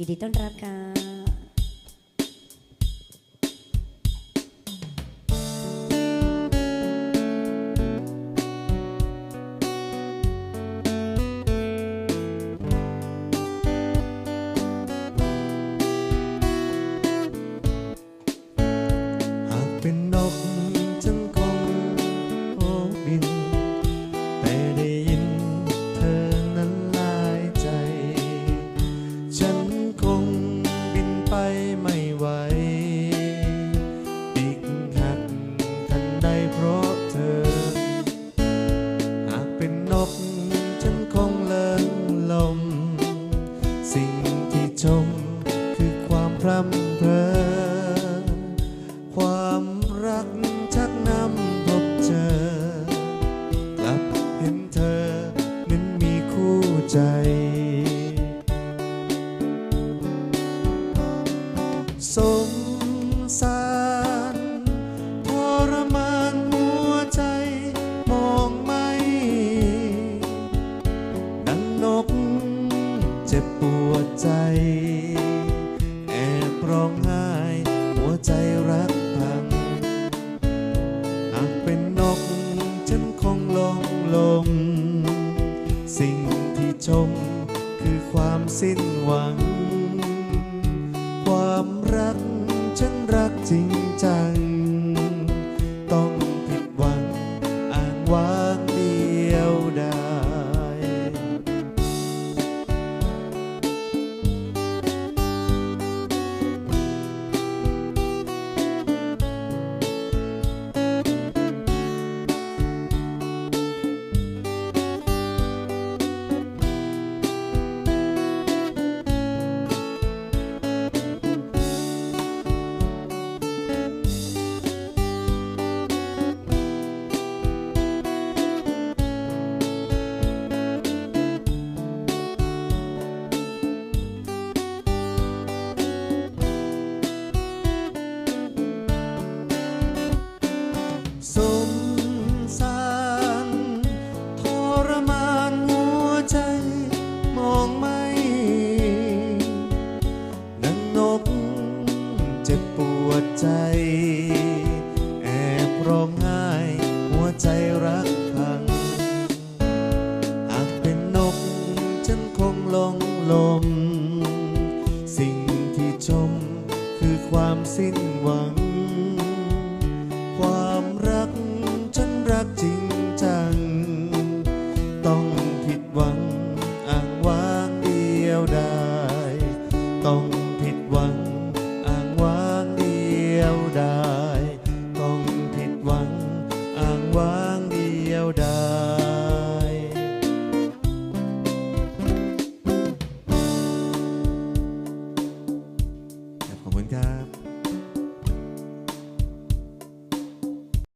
ยินดีต้อนรับค่ะ สงสารทรมานหัวใจมองไม่ดังนกเจ็บปวดใจ แอบร้องไห้หัวใจรักพังหากเป็นนกฉันคงลงลง สิ่งที่ชมคือความสิ้นหวัง ความ ฉันรักจริง เจ็บปวดใจ แอบร้องไห้หัวใจรักพัง หากเป็นนกฉันคงลงลม สิ่งที่ชมคือความสิ้นา